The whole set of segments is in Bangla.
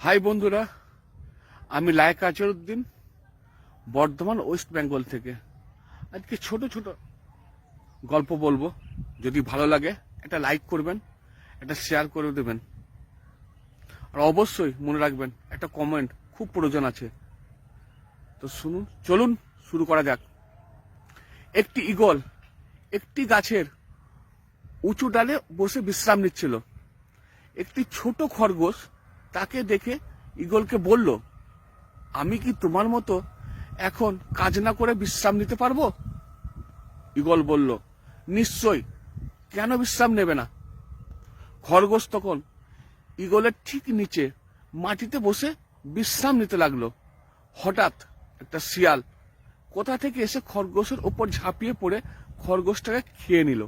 হাই বন্ধুরা, আমি লায়ক আজরুদ্দিন বর্ধমান ওয়েস্ট বেঙ্গল থেকে। আজকে ছোট ছোট গল্প বলব। যদি ভালো লাগে, একটা লাইক করবেন, একটা শেয়ার করে দেবেন। আর অবশ্যই মনে রাখবেন, একটা কমেন্ট, খুব প্রয়োজন আছে। তো শুনুন, চলুন শুরু করা যাক। একটি ঈগল, একটি গাছের উঁচু ডালে বসে বিশ্রাম নিচ্ছিল। একটি ছোট খরগোশ তাকে দেখে ঈগলকে বলল, আমি কি তোমার মতো এখন কাজ না করে বিশ্রাম নিতে পারব? ঈগল বলল, নিশ্চয়। কেন বিশ্রাম নেবে না? খরগোশ তখন ঈগলের ঠিক নিচে মাটিতে বসে বিশ্রাম নিতে লাগল। হঠাৎ একটা শিয়াল কোথা থেকে এসে খরগোশের ওপর ঝাঁপিয়ে পড়ে খরগোশটাকে খেয়ে নিল।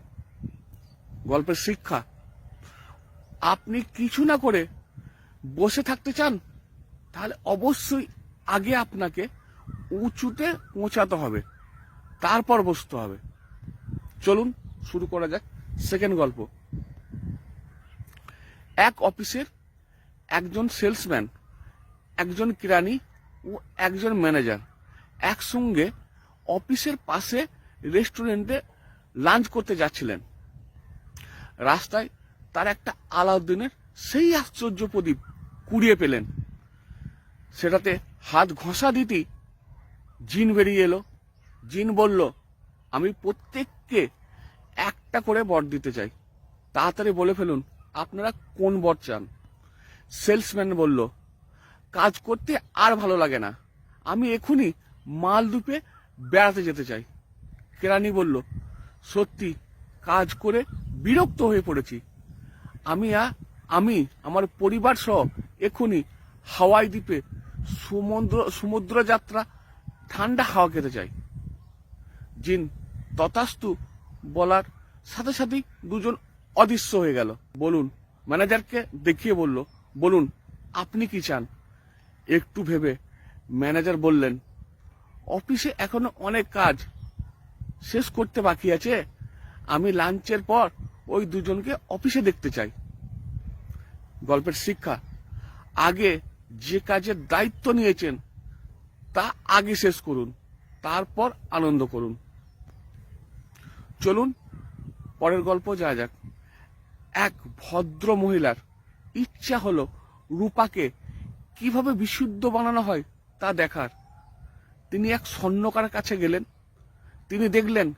গল্পের শিক্ষা, আপনি কিছু না করে বসে থাকতে চান, তাহলে অবশ্যই আগে আপনাকে উঁচুতে পৌঁছাতে হবে, তারপর বসতে হবে। চলুন, শুরু করা যাক সেকেন্ড গল্প। এক অফিসের একজন সেলসম্যান, একজন কিরানি ও একজন ম্যানেজার একসঙ্গে অফিসের পাশে রেস্টুরেন্টে লাঞ্চ করতে যাচ্ছিলেন। রাস্তায় তার একটা আলাউদ্দিনের সেই আশ্চর্য প্রদীপ কুড়িয়ে পেলেন। সেটাতে হাত ঘষা দিতেই জিন বেরিয়ে এলো। জিন বলল, আমি প্রত্যেককে একটা করে বর দিতে চাই। তাড়াতাড়ি বলে ফেলুন, আপনারা কোন বর চান? সেলসম্যান বলল, কাজ করতে আর ভালো লাগে না। আমি এখনই মালদ্বীপে বেড়াতে যেতে চাই। কেরানি বলল, সত্যি, কাজ করে বিরক্ত হয়ে পড়েছি। আমি আ- আমি, আমার পরিবার সহ এখনই হাওয়াই দ্বীপে সমুদ্র সমুদ্র যাত্রা ঠান্ডা হাওয়া খেতে চাই জিন তথাস্তু বলার সাথে সাথেই দুজন অদৃশ্য হয়ে গেল। বলুন, ম্যানেজারকে দেখিয়ে বলল, বলুন, আপনি কি চান? একটু ভেবে ম্যানেজার বললেন, অফিসে এখনও অনেক কাজ শেষ করতে বাকি আছে। আমি লাঞ্চের পর ওই দুজনকে অফিসে দেখতে চাই। গল্পের শিক্ষা। আগে যে কাজের দায়িত্ব নিয়েছেন, তা আগে শেষ করুন, তারপর আনন্দ করুন। চলুন, পরের গল্প যা যাক। এক ভদ্র মহিলার ইচ্ছা হলো রূপাকে কীভাবে বিশুদ্ধ বানানো হয় তা দেখার। তিনি এক স্বর্ণকার কাছে গেলেন। তিনি দেখলেন,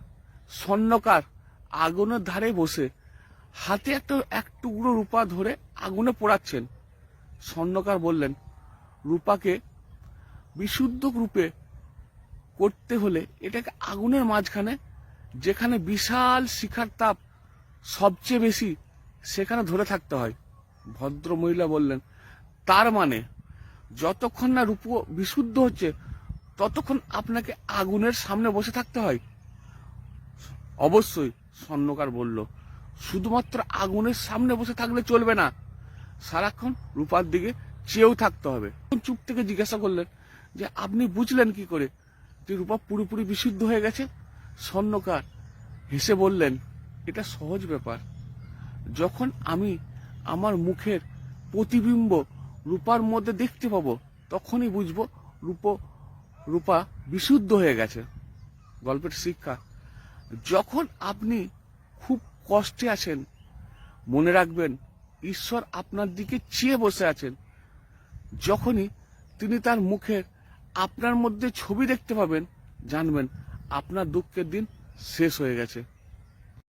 স্বর্ণকার আগুনের ধারে বসে হাতে একটা, এক টুকরো রূপা ধরে আগুনে পোড়াচ্ছেন। স্বর্ণকার বললেন, রূপাকে বিশুদ্ধ রূপে করতে হলে এটাকে আগুনের মাঝখানে, যেখানে বিশাল শিখার তাপ সবচেয়ে বেশি, সেখানে ধরে থাকতে হয়। ভদ্র মহিলা বললেন, তার মানে যতক্ষণ না রূপ বিশুদ্ধ হচ্ছে, ততক্ষণ আপনাকে আগুনের সামনে বসে থাকতে হয়? অবশ্যই, স্বর্ণকার বলল শুধুমাত্র আগুনের সামনে বসে থাকলে চলবে না। সারাক্ষণ রূপার দিকে চেয়েও থাকতে হবে। চুপ থেকে জিজ্ঞাসা করলেন যে, আপনি বুঝলেন কি করে? যে রূপা পুরোপুরি বিশুদ্ধ হয়ে গেছে? স্বর্ণকার হেসে বললেন, এটা সহজ ব্যাপার। যখন আমি আমার মুখের প্রতিবিম্ব রূপার মধ্যে দেখতে পাবো, তখনই বুঝব রূপ, রূপা বিশুদ্ধ হয়ে গেছে। গল্পের শিক্ষা, যখন আপনি খুব কষ্টে আছেন। মনে রাখবেন, ঈশ্বর আপনার দিকে চেয়ে বসে আছেন। যখনই তিনি তার মুখের আপনার মধ্যে ছবি দেখতে পাবেন, জানবেন আপনার দুঃখের দিন শেষ হয়ে গেছে।